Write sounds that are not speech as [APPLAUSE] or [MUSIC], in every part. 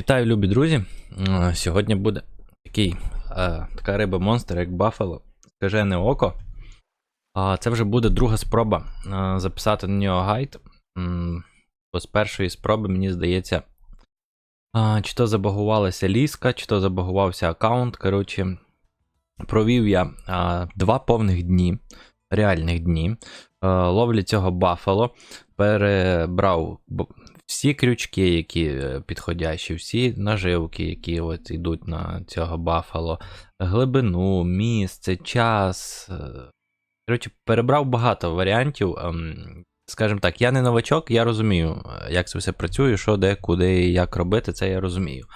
Вітаю, любі друзі. Сьогодні буде такий, е, така риба монстр, як Баффало, скажене око. А це вже буде друга спроба е, записати на нього гайд. Бо з першої спроби, мені здається, а, чи то забагувалася ліска, чи то забагувався аккаунт. Коротше, провів я два повних дні, реальних дні. е, Ловлі цього Баффало. Перебрав всі крючки, які е, підходящі, всі наживки, які от йдуть на цього Баффало, глибину, місце, час. е. Коротше, перебрав багато варіантів. ем, Скажімо так, я не новачок, я розумію, е, як це все працює, що де, куди і як робити, це я розумію.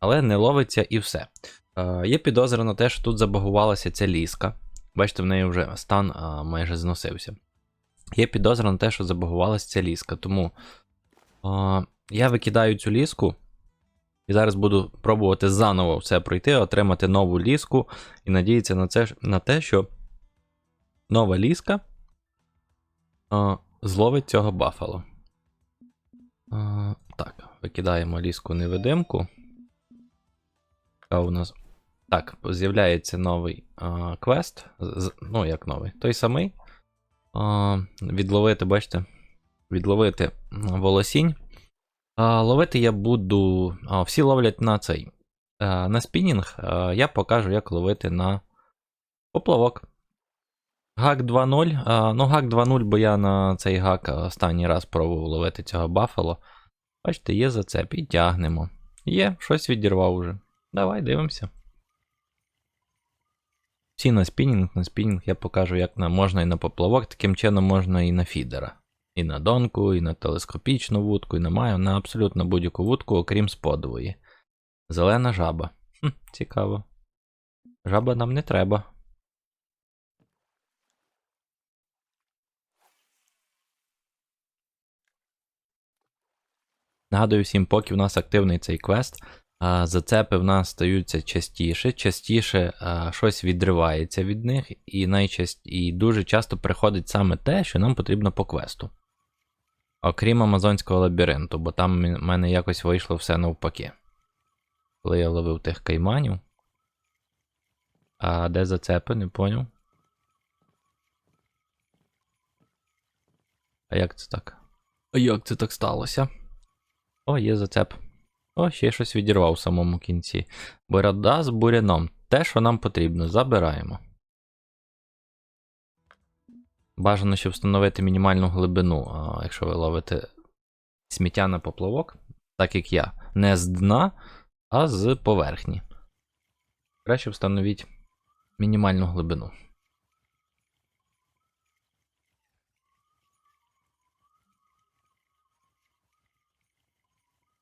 Але не ловиться і все. Є підозра на те, що тут забагувалася ця ліска. Бачите, в неї вже стан майже зносився. Є підозра на те, що забагувалася ця ліска, тому я викидаю цю ліску. І зараз буду пробувати заново все пройти, отримати нову ліску і надіятися на, це, на те, що нова ліска а, зловить цього бафало. А, так, викидаємо ліску невидимку. А у нас. Так, з'являється новий а, квест. З- ну, як новий, той самий. А, відловити, бачите, відловити волосінь. Ловити я буду. Всі ловлять на цей. На спінінг. Я покажу, як ловити на поплавок. Гак 2.0. А, ну, гак 2.0, бо я на цей гак останній раз пробував ловити цього бафало. Бачите, є зацеп, і тягнемо. Є, щось відірвав уже. Давай дивимося. Всі на спінінг, на спінінг я покажу, як на, можна і на поплавок, таким чином можна і на фідера. І на донку, і на телескопічну вудку, і на маю, на абсолютно будь-яку вудку, окрім сподової. Зелена жаба. Хм, цікаво. Жаба нам не треба. Нагадую всім, поки в нас активний цей квест, зацепи в нас стаються частіше, частіше щось відривається від них, і, найчаст... і дуже часто приходить саме те, що нам потрібно по квесту. Окрім Амазонського лабіринту, бо там в мене якось вийшло все навпаки. Коли я ловив тих кайманів. А де зацепи, не поняв. А як це так? А як це так сталося? О, є зацеп. О, ще щось відірвав в самому кінці. Борода з буряном. Те, що нам потрібно, забираємо. Бажано, щоб встановити мінімальну глибину, якщо ви ловите сміття на поплавок, так як я, не з дна, а з поверхні. Краще встановіть мінімальну глибину.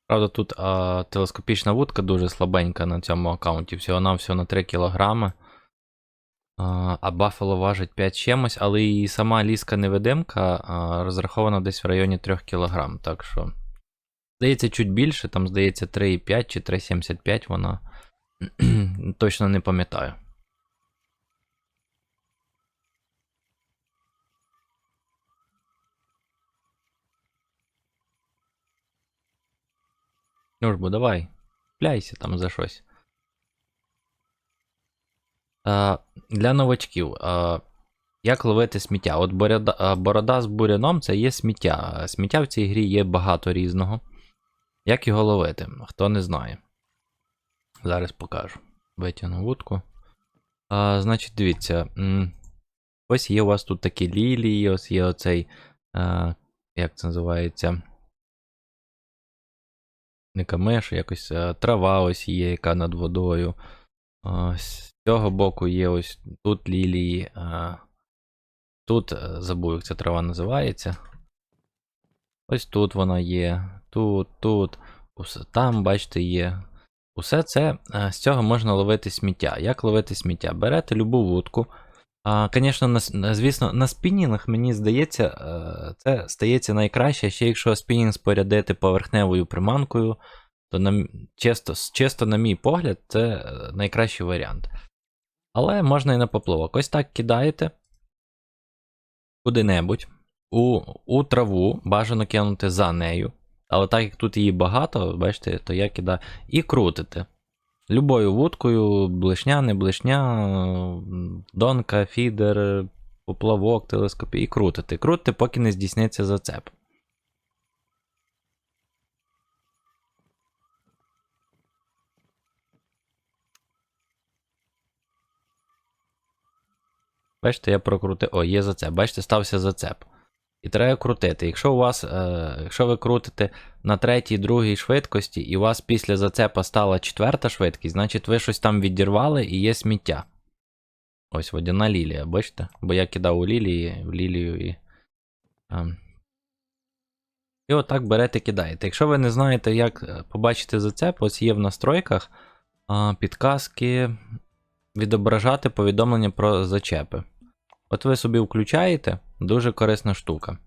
Правда, тут а, телескопічна вудка дуже слабенька на цьому аккаунті, всього-навсього на 3 кг. А, Buffalo важить 5 чимось, але і сама ліска невидимка розрахована десь в районі 3 кг. Так що, здається, чуть більше, там, здається, 3,5 чи 3,75 вона. [CLEARS THROAT] Точно не пам'ятаю. Ну ж бо давай. Пляйся там за щось. Для новачків. Як ловити сміття? От борода, борода з буряном це є сміття. Сміття в цій грі є багато різного. Як його ловити? Хто не знає. Зараз покажу. Витягну вудку. А, значить, дивіться. Ось є у вас тут такі лілії, ось є оцей. А, як це називається? не камеш, якось трава ось є, яка над водою. З цього боку є ось тут лілії. Тут е, забув, як ця трава називається. Ось тут вона є. Тут, тут. Усе там, бачите, є. Усе це е, з цього можна ловити сміття. Як ловити сміття? Берете любу вудку. А, Звісно, звісно, на спінінгах, мені здається, е, це стається найкраще, ще якщо спінінг спорядити поверхневою приманкою, то на, чисто, чисто на мій погляд, це е, найкращий варіант. Але можна і на поплавок. Ось так кидаєте куди-небудь у, у траву, бажано кинути за нею. Але так як тут її багато, бачите, то я кидаю. І крутите. Любою вудкою, блишня, не блишня, донка, фідер, поплавок, телескоп, і крутите. Крутите, поки не здійсниться зацеп. Бачите, я прокрутив. О, є зацеп. Бачите, стався зацеп. І треба крутити. Якщо у вас, е, якщо ви крутите на третій, другій швидкості, і у вас після зацепа стала четверта швидкість, значить ви щось там відірвали і є сміття. Ось водяна лілія, бачите? Бо я кидав у лілії, в лілію і. Е, і отак берете, кидаєте. Якщо ви не знаєте, як е, побачити зацеп, ось є в настройках а, підказки відображати повідомлення про зачепи. От ви собі включаєте, дуже корисна штука.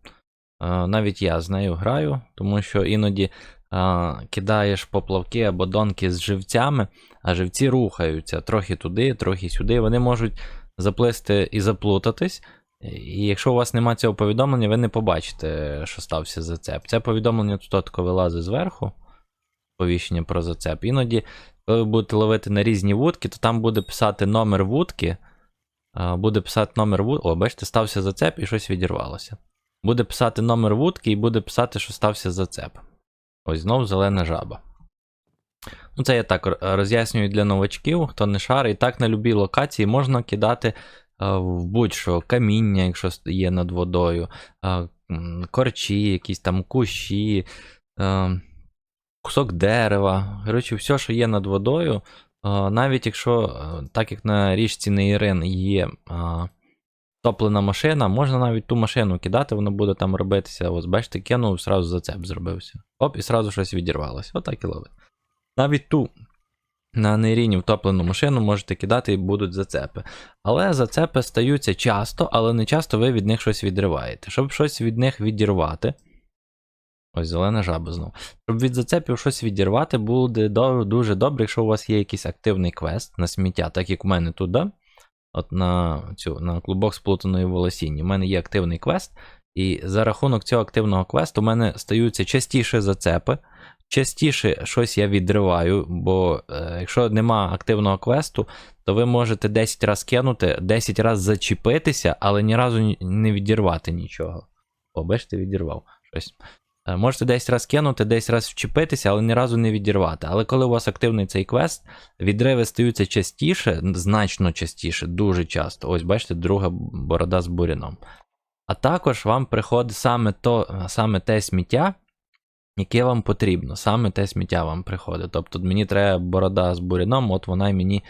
Е, Навіть я з нею граю, тому що іноді е, кидаєш поплавки або донки з живцями, а живці рухаються трохи туди, трохи сюди. Вони можуть заплисти і заплутатись. І якщо у вас немає цього повідомлення, ви не побачите, що стався зацеп. Це повідомлення тут вилазить зверху, повіщення про зацеп. Іноді, коли ви будете ловити на різні вудки, то там буде писати номер вудки. Буде писати номер вудки. О, бачите, стався зацеп і щось відірвалося. Буде писати номер вудки і буде писати, що стався зацеп. Ось знов зелена жаба. Ну, це я так роз'яснюю для новачків, хто не шарить. І так на любій локації можна кидати в будь-що каміння, якщо є над водою, корчі, якісь там кущі, кусок дерева. Коротше, все, що є над водою, навіть якщо, так як на річці Нейрин є топлена машина, можна навіть ту машину кидати, воно буде там робитися. Ось, бачите, кинув, зразу зацеп зробився. Оп, і зразу щось відірвалося. Отак і ловить. Навіть ту на нейріні втоплену машину можете кидати і будуть зацепи. Але зацепи стаються часто, але не часто ви від них щось відриваєте. Щоб щось від них відірвати. Ось зелена жаба знову. Щоб від зацепів щось відірвати, буде дуже добре, якщо у вас є якийсь активний квест на сміття, так як у мене тут, да? От на цю на клубок сплутаної волосіння. У мене є активний квест, і за рахунок цього активного квесту у мене стаються частіше зацепи, частіше щось я відриваю, бо е, якщо нема активного квесту, то ви можете 10 раз кинути, 10 раз зачепитися, але ні разу не відірвати нічого. О, бачите, відірвав щось. Е, Можете 10 раз кинути, 10 раз вчепитися, але ні разу не відірвати. Але коли у вас активний цей квест, відриви стаються частіше, значно частіше, дуже часто. Ось бачите, друга борода з буряном. А також вам приходить саме, то, саме те сміття, яке вам потрібно. Саме те сміття вам приходить. Тобто мені треба борода з буряном, от вона й мені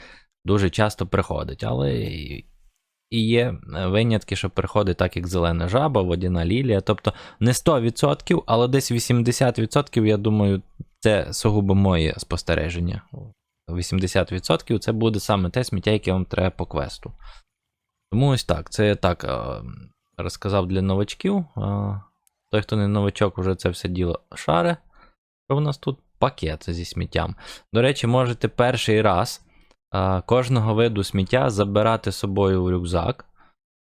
дуже часто приходить. Але і є е, винятки, що приходить так, як зелена жаба, водяна лілія. Тобто не 100%, але десь 80%, я думаю, це сугубо моє спостереження. 80% це буде саме те сміття, яке вам треба по квесту. Тому ось так. Це я так е, розказав для новачків. Е, Той, хто не новачок, вже це все діло шаре. Що в нас тут пакет зі сміттям. До речі, можете перший раз кожного виду сміття забирати з собою в рюкзак.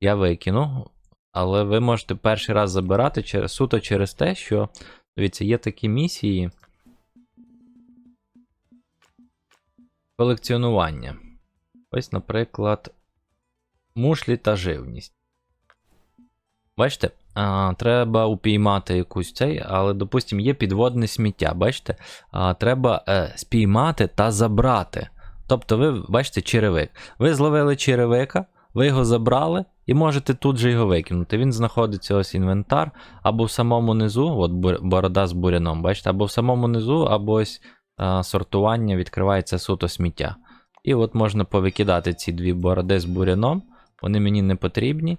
Я викину. Але ви можете перший раз забирати через, суто через те, що дивіться, є такі місії. Колекціонування. Ось, наприклад, мушлі та живність. Бачите, а, треба упіймати якусь цей, але, допустимо, є підводне сміття. Бачите, а, треба е, спіймати та забрати. Тобто, ви бачите черевик. Ви зловили черевика, ви його забрали і можете тут же його викинути. Він знаходиться ось інвентар, або в самому низу, от борода з буряном, бачите, або в самому низу, або ось а, сортування відкривається суто сміття. І от можна повикидати ці дві бороди з буряном, вони мені не потрібні.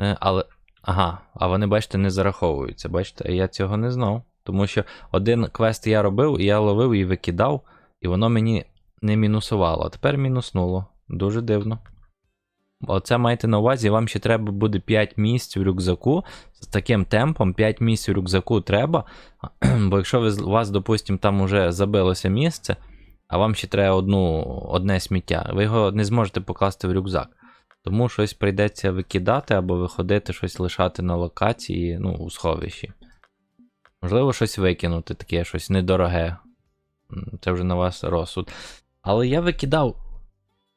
Е, але. Ага, а вони, бачите, не зараховуються. Бачите, я цього не знав. Тому що один квест я робив, і я ловив і викидав, і воно мені не мінусувало. А тепер мінуснуло. Дуже дивно. Оце майте на увазі, вам ще треба буде 5 місць в рюкзаку. З таким темпом 5 місць в рюкзаку треба. [CLEARS THROAT] Бо якщо ви, у вас, допустимо, там уже забилося місце, а вам ще треба одну, одне сміття, ви його не зможете покласти в рюкзак. Тому щось прийдеться викидати або виходити, щось лишати на локації, ну, у сховищі. Можливо, щось викинути, таке щось недороге. Це вже на вас розсуд. Але я викидав.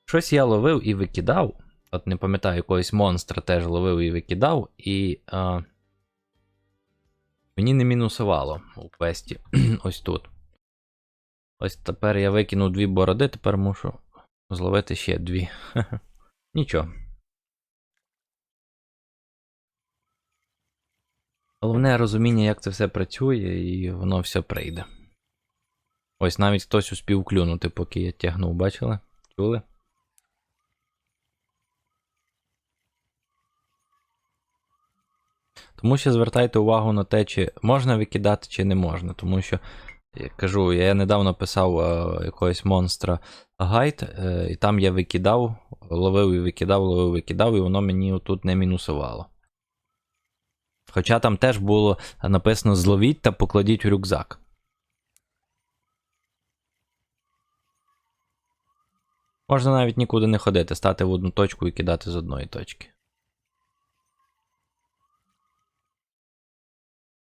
Щось я ловив і викидав. От не пам'ятаю, якогось монстра теж ловив і викидав, і. А... Мені не мінусувало у квесті. [CLEARS THROAT] Ось тут. Ось тепер я викинув дві бороди, тепер мушу зловити ще дві. [LAUGHS] Нічого. Головне розуміння, як це все працює, і воно все прийде. Ось навіть хтось успів клюнути, поки я тягнув, бачили? Чули? Тому що звертайте увагу на те, чи можна викидати, чи не можна. Тому що, я кажу, я недавно писав е, якогось монстра гайд, е, і там я викидав, ловив і викидав, ловив, і викидав, і воно мені отут не мінусувало. Хоча там теж було написано зловіть та покладіть в рюкзак. Можна навіть нікуди не ходити, стати в одну точку і кидати з одної точки.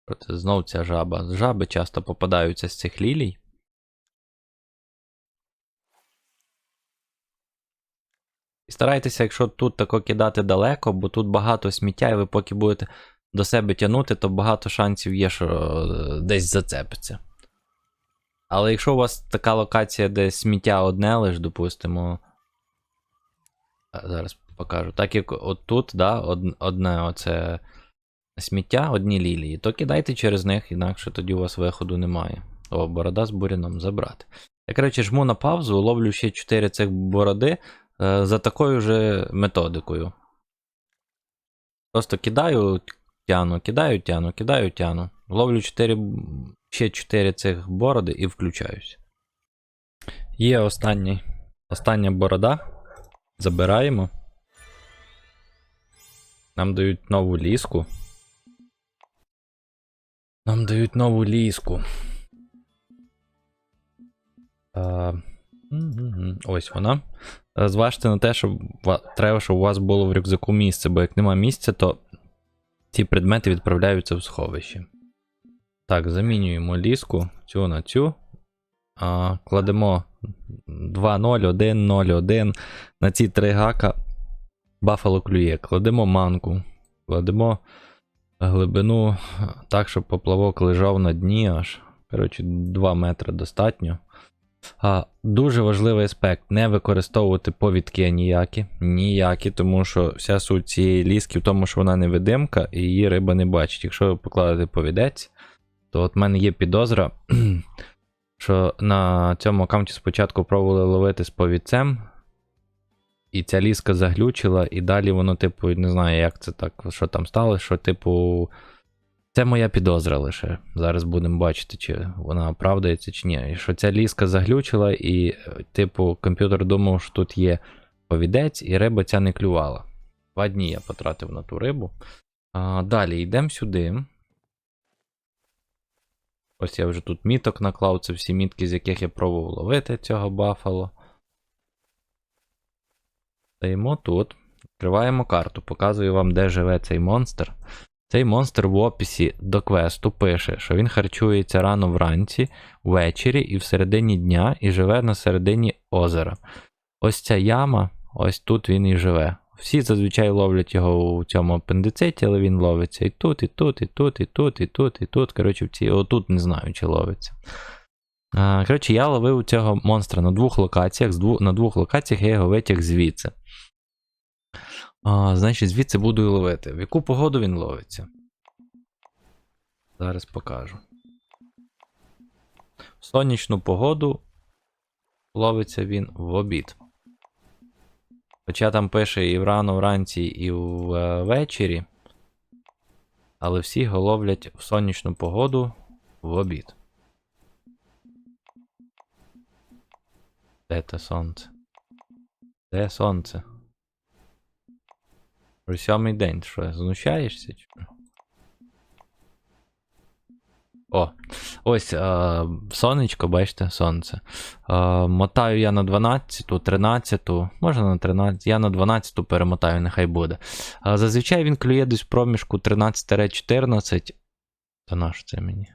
Проте знов ця жаба. Жаби часто попадаються з цих лілій. І старайтеся, якщо тут тако кидати далеко, бо тут багато сміття, і ви поки будете до себе тягнути, то багато шансів є, що е, десь зацепиться. Але якщо у вас така локація, де сміття одне лиш, допустимо. Зараз покажу. Так як от тут, да, одне оце сміття, одні лілії, то кидайте через них, інакше тоді у вас виходу немає. О, борода з буряном забрати. Я, коротше, жму на паузу, ловлю ще 4 цих бороди е, за такою же методикою. Просто кидаю, тяну, кидаю, тяну, кидаю, тяну. Ловлю 4, ще 4 цих бороди і включаюсь. Є останній, остання борода. Забираємо. Нам дають нову ліску. Нам дають нову ліску. А, Ось вона. Е, Зважте на те, що треба, щоб у вас було в рюкзаку місце, бо як нема місця, то ці предмети відправляються в сховище. Так, замінюємо ліску цю на цю. А, кладемо 2.0.1.0.1 на ці три гака. Бафало клює. Кладемо манку. Кладемо глибину так, щоб поплавок лежав на дні аж. Коротше, 2 метри достатньо. А, Дуже важливий аспект: не використовувати повідки ніякі. Ніякі, тому що вся суть цієї ліски в тому, що вона невидимка і її риба не бачить. Якщо ви покладете повідець, то от в мене є підозра, [CLEARS THROAT] що на цьому аккаунті спочатку пробували ловити з повідцем, і ця ліска заглючила, і далі воно, типу, не знаю, як це так, що там сталося, що, типу, це моя підозра лише. Зараз будемо бачити, чи вона оправдається, чи ні. Що ця ліска заглючила, і, е, типу, комп'ютер думав, що тут є повідець, і риба ця не клювала. Два дні я потратив на ту рибу. А, далі йдемо сюди. Ось я вже тут міток наклав, це всі мітки, з яких я пробував ловити цього бафало. Стаємо тут. Відкриваємо карту, показую вам, де живе цей монстр. Цей монстр в описі до квесту пише, що він харчується рано вранці, ввечері і всередині дня, і живе на середині озера. Ось ця яма, ось тут він і живе. Всі зазвичай ловлять його у цьому апендициті, але він ловиться і тут, і тут, і тут, і тут, і тут, і тут. Коротше, в цій, отут не знаю, чи ловиться. Коротше, я ловив цього монстра на двох локаціях. На двох локаціях я його витяг звідси. Значить, звідси буду і ловити. В яку погоду він ловиться? Зараз покажу. В сонячну погоду ловиться він в обід. Хоча там пише і рано вранці, і ввечері. Але всі головлять в сонячну погоду в обід. Де те сонце? Де сонце? Вже сьомий день, що, знущаєшся? О, ось е, сонечко, бачите, сонце. Е, мотаю я на 12, 13, можна на 13, я на 12 перемотаю, нехай буде. Е, зазвичай він клює десь в проміжку 13-14. Та наш це мені?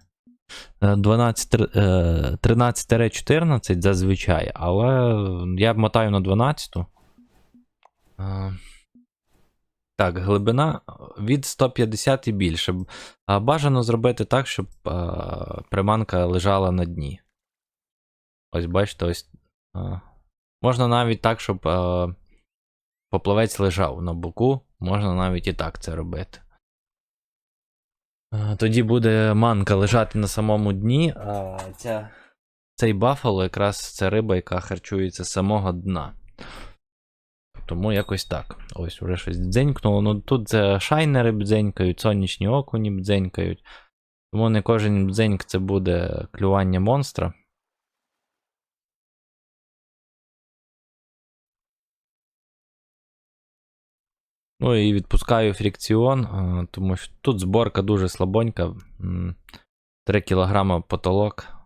е, 12, е, 13-14 зазвичай, але я мотаю на 12. Е, Так, глибина від 150 і більше. А бажано зробити так, щоб е, приманка лежала на дні. Ось бачите, ось. е, Можна навіть так, щоб е, поплавець лежав на боку. Можна навіть і так це робити. Тоді буде манка лежати на самому дні, а ця, цей бафало якраз це риба, яка харчується з самого дна. Тому якось так. Ось вже щось дзенькнуло. Ну тут шайнери бдзенькають, сонячні окуні бдзенькають. Тому не кожен бдзеньк це буде клювання монстра. Ну і відпускаю фрікціон, е, тому що тут зборка дуже слабонька. 3 кг потолок.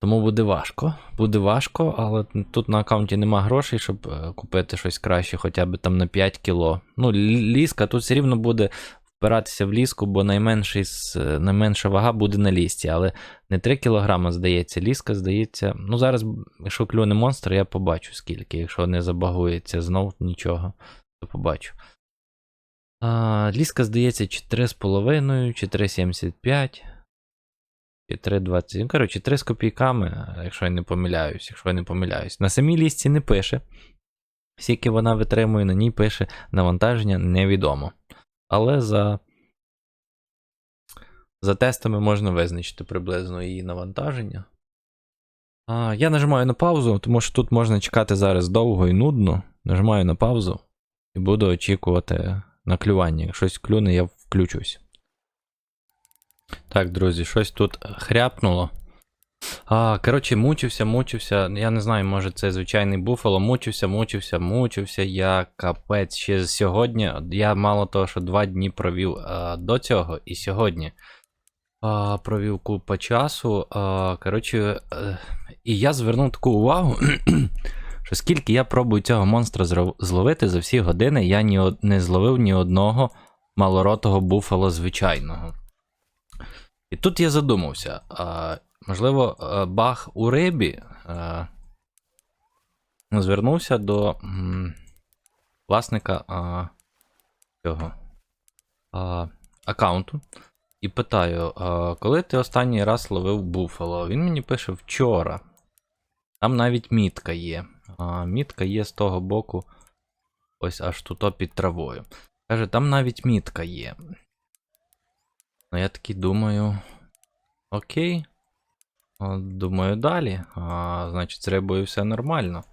Тому буде важко, буде важко, але тут на аккаунті нема грошей, щоб е, купити щось краще, хоча б там на 5 кіло. Ну, ліска тут все рівно буде впиратися в ліску, бо найменший, е, найменша вага буде на лісті, але не 3 кілограма, здається, ліска, здається. Ну, зараз, якщо клюне монстр, я побачу скільки. Якщо не забагується знов нічого, то побачу. А, Ліска, здається, чи 3,5, чи 3,75. 3,27. Ну, коротше, 3 з копійками, якщо я не помиляюсь, якщо я не помиляюсь. На самій лісці не пише. Скільки вона витримує, на ній пише навантаження невідомо. Але за за тестами можна визначити приблизно її навантаження. А, Я нажимаю на паузу, тому що тут можна чекати зараз довго і нудно. Нажимаю на паузу і буду очікувати на клювання. Якщо щось клюне, я включусь. Так, друзі, щось тут хряпнуло. А, коротше, мучився, мучився. Я не знаю, може це звичайний буфало. Мучився, мучився, мучився. Я капець ще сьогодні. Я мало того, що два дні провів а, до цього, і сьогодні а, провів купа часу. А, коротше, е, і я звернув таку увагу, [CLEARS THROAT] що скільки я пробую цього монстра зловити за всі години, я ні, не зловив ні одного малоротого буфало звичайного. І тут я задумався, а, можливо, а, баг у рибі а, звернувся до м, власника а, цього а, аккаунту і питаю, а, коли ти останній раз ловив буфало? Він мені пише вчора. Там навіть мітка є. А, мітка є з того боку, ось аж тут під травою. Каже, там навіть мітка є. Ну, я такий думаю. Окей. Думаю, далі. А, значить, з рибою все нормально.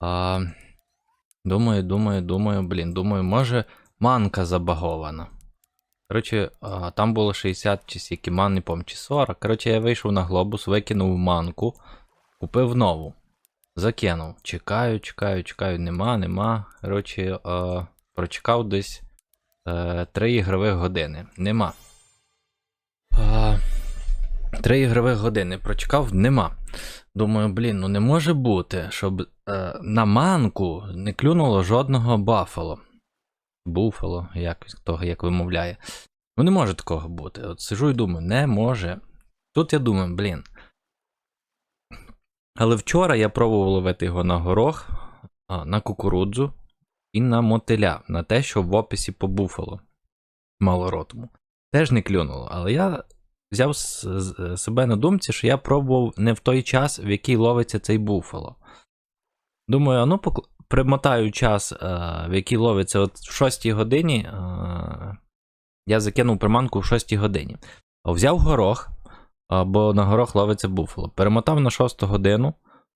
А, думаю, думаю, думаю, блін, думаю, може манка забагована. Коротше, там було 60 чи скільки ман, не пам'ятаю, чи 40. Коротше, я вийшов на глобус, викинув манку, купив нову. Закинув. Чекаю, чекаю, чекаю, нема, нема. Коротше, прочекав десь е, 3 ігрових години. Нема. Три ігрових години прочекав, нема. Думаю, блін, ну не може бути, щоб е, на манку не клюнуло жодного бафало. Буфало, якось того, як вимовляє. Ну не може такого бути. От сижу і думаю, не може. Тут я думаю, блін. Але вчора я пробував ловити його на горох, на кукурудзу і на мотиля, на те, що в описі по буфало малоротому. Теж не клюнуло, але я взяв себе на думці, що я пробував не в той час, в який ловиться цей буфало. Думаю, ну примотаю час, е, в який ловиться от в 6 годині. е, я закинув приманку в 6 годині. Взяв горох, е, бо на горох ловиться буфало. Перемотав на 6 годину.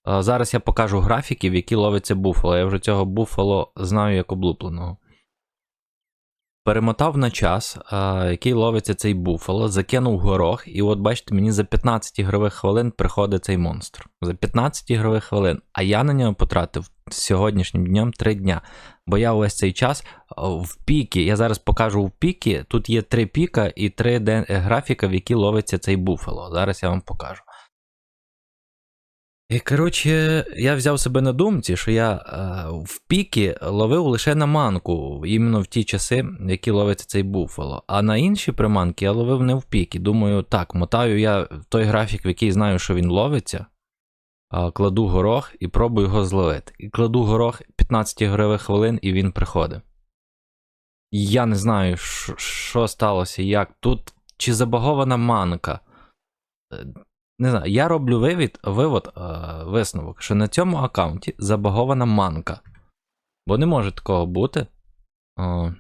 Е, Зараз я покажу графіки, в які ловиться буфало. Я вже цього буфало знаю як облупленого. Перемотав на час, який ловиться цей буфало, закинув горох, і от бачите, мені за 15 ігрових хвилин приходить цей монстр. За 15 ігрових хвилин. А я на нього потратив сьогоднішнім днем 3 дня. Бо я увесь цей час в піки, я зараз покажу в піки. Тут є 3 піка і 3 графіка, в які ловиться цей буфало. Зараз я вам покажу. І коротше, я взяв себе на думці, що я е, в піки ловив лише на манку, іменно в ті часи, які ловиться цей буфало. А на інші приманки я ловив не в піки. Думаю, так, мотаю я той графік, в який знаю, що він ловиться, а, кладу горох і пробую його зловити. І кладу горох 15 гривих хвилин, і він приходить. Я не знаю, що- що сталося, як тут, чи забагована манка. Е, Не знаю, я роблю вивід, вивод, е, висновок, що на цьому аккаунті забагована манка. Бо не може такого бути. Е,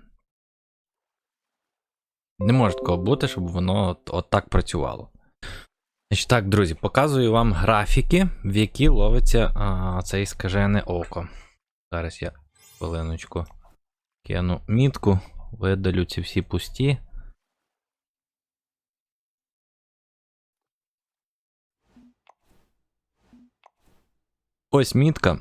не може такого бути, щоб воно от, от так працювало. Значить так, друзі, показую вам графіки, в які ловиться а, цей скажене око. Зараз я хвилиночку кину мітку, видалю ці всі пусті. Ось мітка.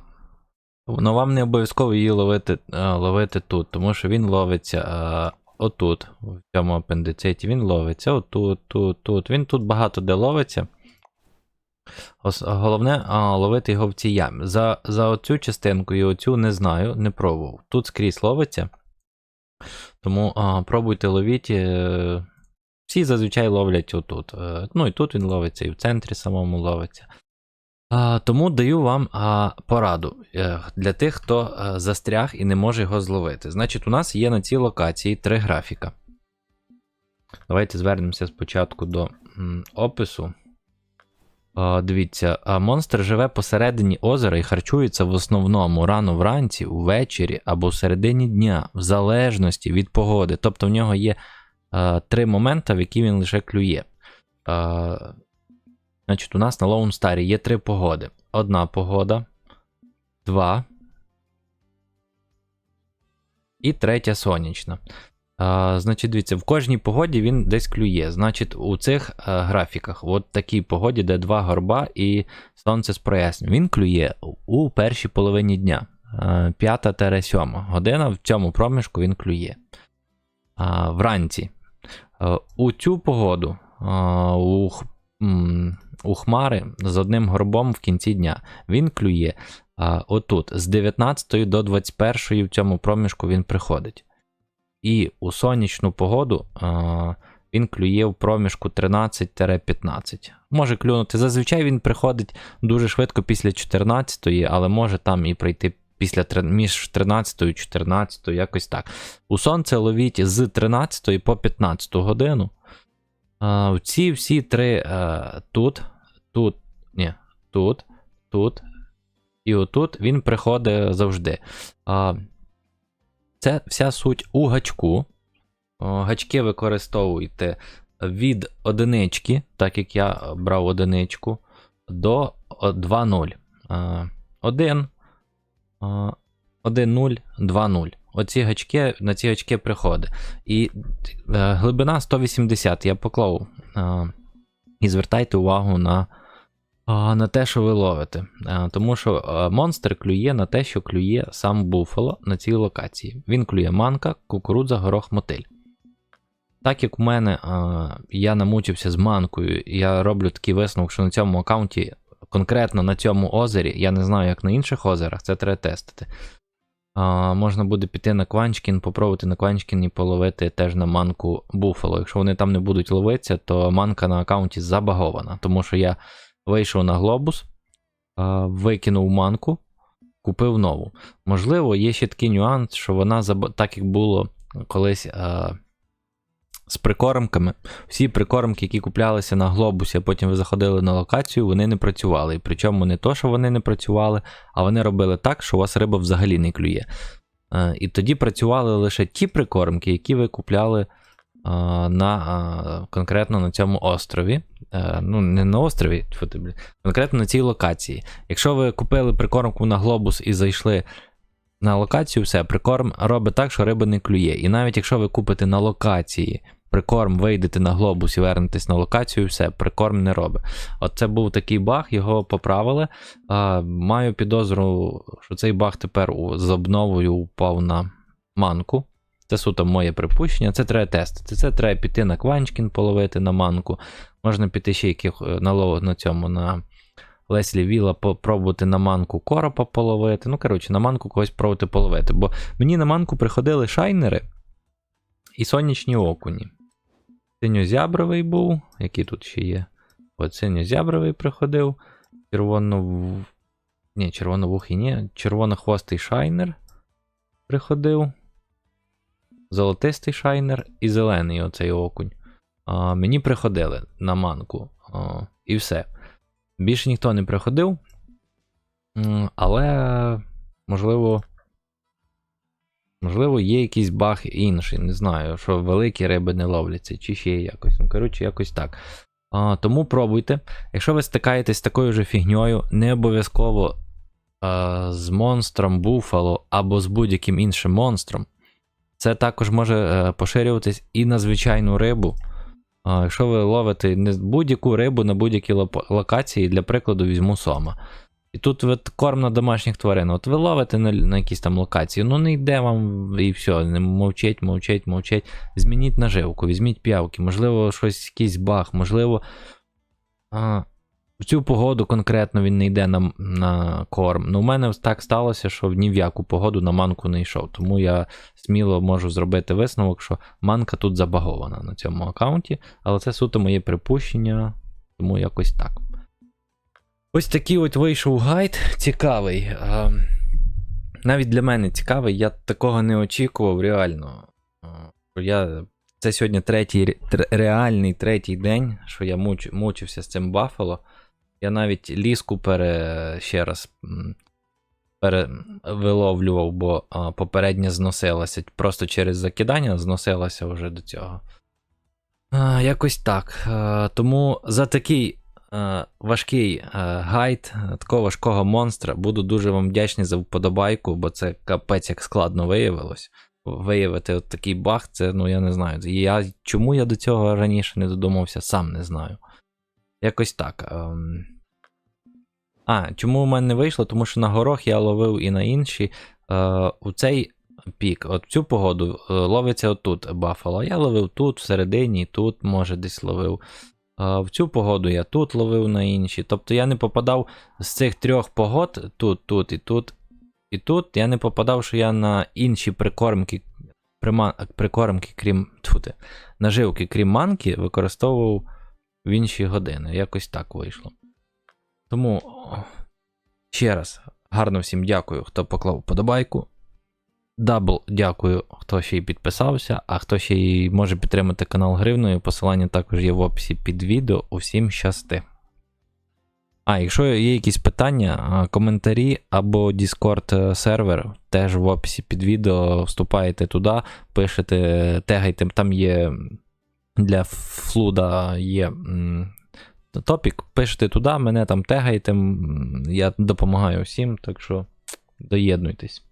Ну вам не обов'язково її ловити, е, ловити тут, тому що він ловиться е, отут, в цьому апендициті. Він ловиться отут, тут, тут. Він тут багато де ловиться. Ос- Головне а, ловити його в цій ямі. За, за оцю частинку і оцю не знаю, не пробував. Тут скрізь ловиться. Тому а, пробуйте ловіть. е, Всі зазвичай ловлять отут. Е, Ну і тут він ловиться, і в центрі самому ловиться. Тому даю вам пораду е, для тих, хто е, застряг і не може його зловити. Значить, у нас є на цій локації три графіка. Давайте звернемося спочатку до опису. Дивіться, монстр живе посередині озера і харчується в основному рано вранці, увечері або в середині дня, в залежності від погоди. Тобто в нього є три моменти, в які він лише клює. Значить, у нас на Lone Star є три погоди. Одна погода, два. І третя сонячна. А, значить, дивіться, в кожній погоді він десь клює. Значить, у цих а, графіках, от такій погоді, де два горба і сонце з проясненням, він клює у першій половині дня. 5-7 година в цьому проміжку він клює. А, вранці. А, у цю погоду а, у, у хмари з одним горбом в кінці дня. Він клює а, отут, з 19 до 21 в цьому проміжку він приходить. І у сонячну погоду а, він клює в проміжку 13-15. Може клюнути. Зазвичай він приходить дуже швидко після 14, але може там і прийти після між 13 і 14, якось так. У сонце ловіть з 13 по 15 годину. А, ці всі три а, тут, тут, ні, тут, тут і отут він приходить завжди. А, це вся суть у гачку. О, Гачки використовуйте від одинички, так як я брав одиничку, до 2.0. А, 1, 1.0, 2.0. Оці гачки, на ці гачки приходить. І е, глибина 180 я поклав. Е, і звертайте увагу на, а, на те, що ви ловите. Е, тому що е, монстр клює на те, що клює сам буфало на цій локації. Він клює манка, кукурудза, горох, мотиль. Так як у мене е, я намучився з манкою, я роблю такий висновок, що на цьому аккаунті, конкретно на цьому озері, я не знаю, як на інших озерах, це треба тестити. Можна буде піти на Кванчкін, попробувати на Кванчкіні половити теж на манку Буфало. Якщо вони там не будуть ловитися, то манка на аккаунті забагована. Тому що я вийшов на глобус, викинув манку, купив нову. Можливо, є ще такий нюанс, що вона заб... так як було колись з прикормками. Всі прикормки, які куплялися на глобусі, а потім ви заходили на локацію, вони не працювали. І причому не то, що вони не працювали, а вони робили так, що у вас риба взагалі не клює. Е, І тоді працювали лише ті прикормки, які ви купляли е, на, е, конкретно на цьому острові. Ну, не на острові, конкретно на цій локації. Якщо ви купили прикормку на глобус і зайшли на локацію, все, прикорм робить так, що риба не клює. І навіть якщо ви купите на локації прикорм, вийдете на глобус і вернетесь на локацію, все, прикорм не робить. От це був такий баг, його поправили. А, маю підозру, що цей баг тепер з обновою упав на манку. Це суто моє припущення. Це треба тестити. Це треба піти на Кванчкін половити на манку. Можна піти ще яких на на цьому на Леслі Віла попробувати на манку коропа половити. Ну, коротше, на манку когось пробувати половити. Бо мені на манку приходили шайнери і сонячні окуні. Синьозябровий був, який тут ще є. От синьозябровий приходив. Червоно. Ні, червоновухий, ні. Червонохвостий шайнер приходив. Золотистий шайнер і зелений оцей окунь. А, мені приходили на манку. А, і все. Більше ніхто не приходив. Але, можливо. Можливо, є якийсь баг інший. Не знаю, що великі риби не ловляться, чи ще якось. Ну, коротше, якось так. А, тому пробуйте. Якщо ви стикаєтесь з такою же фігньою, не обов'язково а, з монстром Буфало або з будь-яким іншим монстром. Це також може е, поширюватись і на звичайну рибу. Якщо ви ловите будь-яку рибу на будь-якій локації, для прикладу, візьму сома. І тут ви корм на домашніх тварин. От ви ловите на, на якійсь там локації, ну не йде вам і все, не мовчить, мовчить, мовчить. Змініть наживку, візьміть п'явки, можливо, щось якийсь баг, можливо. А, в цю погоду конкретно він не йде на, на корм. Ну, у мене так сталося, що ні в яку погоду на манку не йшов. Тому я сміло можу зробити висновок, що манка тут забагована на цьому аккаунті, але це суто моє припущення, тому якось так. Ось такий от вийшов гайд. Цікавий. Навіть для мене цікавий, я такого не очікував реально. Я... Це сьогодні третій тр- реальний третій день, що я муч... мучився з цим Баффало. Я навіть ліску пере... ще раз перевиловлював, бо попередня зносилася. Просто через закидання зносилася вже до цього. А, якось так. А, тому за такий важкий а, гайд, такого важкого монстра, буду дуже вам вдячний за вподобайку, бо це капець як складно виявилось. Виявити от такий баг, це ну я не знаю. Я, чому я до цього раніше не додумався, сам не знаю. Якось так. Ем... А, чому у мене не вийшло? Тому що на горох я ловив і на інші. Е, у цей пік, от цю погоду, е, ловиться отут бафало. Я ловив тут, всередині, тут, може, десь ловив. Е, в цю погоду я тут ловив на інші. Тобто я не попадав з цих трьох погод, тут, тут і тут, і тут, я не попадав, що я на інші прикормки, прима, прикормки, крім [LAUGHS] тут, наживки, крім манки, використовував в інші години. Якось так вийшло. Тому ще раз гарно всім дякую, хто поклав подобайку. Дабл дякую, хто ще й підписався, а хто ще й може підтримати канал гривною. Посилання також є в описі під відео. Усім щасти. А, якщо є якісь питання, коментарі або Discord сервер, теж в описі під відео вступаєте туди, пишете, тегайте, там є для флуда є топік, пишете туди, мене там тегайте, я допомагаю всім, так що доєднуйтесь.